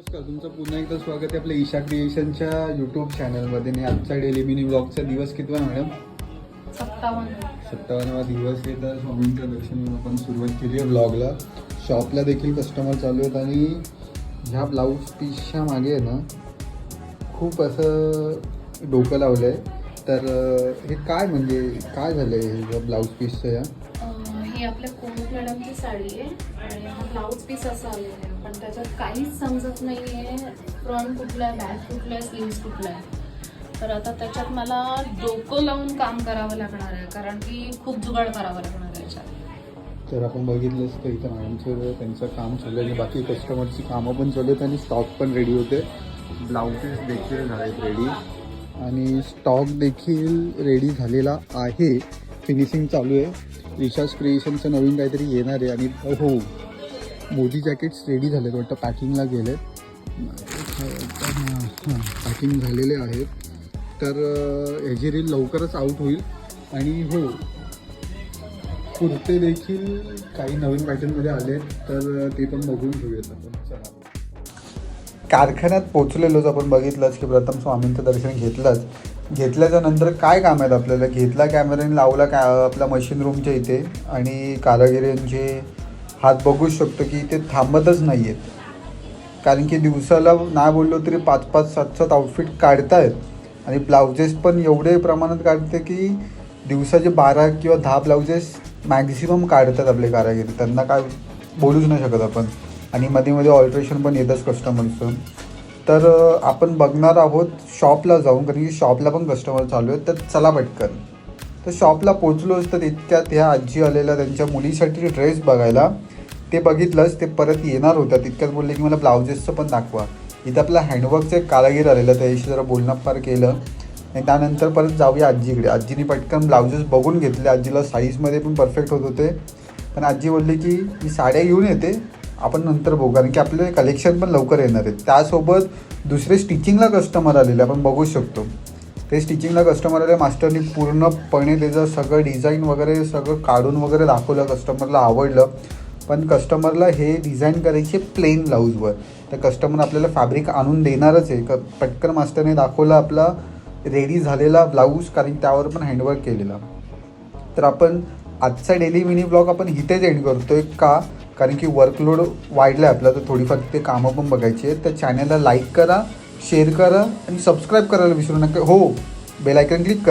नमस्कार तुमचं पुन्हा एकदा स्वागत आहे आपल्या ईशा क्रिएशनच्या यूट्यूब चॅनलमध्ये आणि आजचा डेली मिनी ब्लॉगचा दिवस कितवा मॅडम सत्तावन्न. सत्तावन्नवा दिवस आहे तर स्वामींचं दर्शन घेऊन आपण सुरुवात केली आहे ब्लॉगला शॉपला देखील कस्टमर चालू आहेत आणि ह्या ब्लाऊज पीसच्या मागे आहे ना खूप असं डोकं लावलं आहे तर हे काय म्हणजे काय झालं आहे ब्लाऊज पीसचं या? ही आपल्या कोमट मॅडमची साडी आहे आणि हा ब्लाऊज पीस असा आलेला आहे. पण त्याच्यात काहीच समजत नाही आहे फ्रंट कुठला आहे बॅक कुठला आहे स्लीव्स कुठला आहे. तर आता त्याच्यात मला डोकं लावून काम करावं लागणार आहे कारण की खूप जुगाड करावं लागणार आहे याच्यात. तर आपण बघितलंच तर इथं मॅडमचं त्यांचं काम चालू आहे आणि बाकी कस्टमरची कामं पण चालू आहेत आणि स्टॉक पण रेडी होते. ब्लाउजेस देखील झालेत रेडी आणि स्टॉक देखील रेडी झालेला आहे. फिनिशिंग चालू आहे. रिचार्ज क्रिएशनचं नवीन काहीतरी येणार आहे आणि हो मोदी जॅकेट्स रेडी झालेत वाटतं पॅकिंगला गेले पॅकिंग झालेले आहेत. तर ह्याची रील लवकरच आउट होईल. आणि हो कुर्ते देखील काही नवीन पॅटर्नमध्ये आले तर ते पण बघून घेऊयात आपण. कारखान्यात पोचलेलोच आपण बघितलंच की प्रथम स्वामींचं दर्शन घेतलंच. घेतल्याच्या नंतर काय काम आहेत आपल्याला? घेतला कॅमेऱ्याने लावला का? आपल्या मशीन रूमच्या इथे. आणि कारागिरांचे हात बघूच शकतो की ते थांबतच नाही आहेत कारण की दिवसाला नाही बोललो तरी पाच पाच सात सात आउटफिट काढतायत. आणि ब्लाउजेस पण एवढे प्रमाणात काढते की दिवसाचे बारा किंवा दहा ब्लाउजेस मॅक्झिमम काढतात आपले कारागिरी. त्यांना काय बोलूच नाही शकत आपण. आणि मध्ये मध्ये ऑल्ट्रेशन पण येतच कस्टमरचं तर आपण बघणार आहोत शॉपला जाऊन कारण की शॉपला पण कस्टमर चालू आहेत. तर चला पटकन. तर शॉपला पोचलोच तर इतक्यात ह्या आजी आलेल्या त्यांच्या मुलीसाठी ड्रेस बघायला. ते बघितलंच ते परत येणार होत्या. तितक्यात बोलले की मला ब्लाउजेसचं पण दाखवा. इथं आपला हँडवर्कचं एक कारागीर आलेलं त्याच्याशी जरा बोलणं फार केलं. आणि त्यानंतर परत जाऊया आजीकडे. आजीने पटकन ब्लाउजेस बघून घेतले. आजीला साईजमध्ये पण परफेक्ट होत होते. पण आजी बोलली की मी साड्या घेऊन येते. आपण नंतर बघू. कारण की आपले कलेक्शन पण लवकर येणार आहेत. त्यासोबत दुसरे स्टिचिंगला कस्टमर आलेले आपण बघू शकतो. ते स्टिचिंगला कस्टमर आले मास्टरनी पूर्णपणे त्याचं सगळं डिझाईन वगैरे सगळं काढून वगैरे दाखवलं कस्टमरला आवडलं. पण कस्टमरला हे डिझाईन करायचे प्लेन ब्लाऊजवर तर कस्टमर आपल्याला फॅब्रिक आणून देणारच आहे. क पटकन मास्टरने दाखवलं आपला रेडी झालेला ब्लाऊज कारण त्यावर पण हँडवर्क केलेला. तर आपण आजचा डेली मिनी ब्लॉग आपण इथेच एंड करतो आहे का? कारण की वर्कलोड वाढलं आहे आपलं तर थोडीफार ते कामं पण बघायची आहेत. तर चॅनलला लाईक करा शेअर करा आणि सबस्क्राईब करायला विसरू नका. हो बेलायकन क्लिक करा.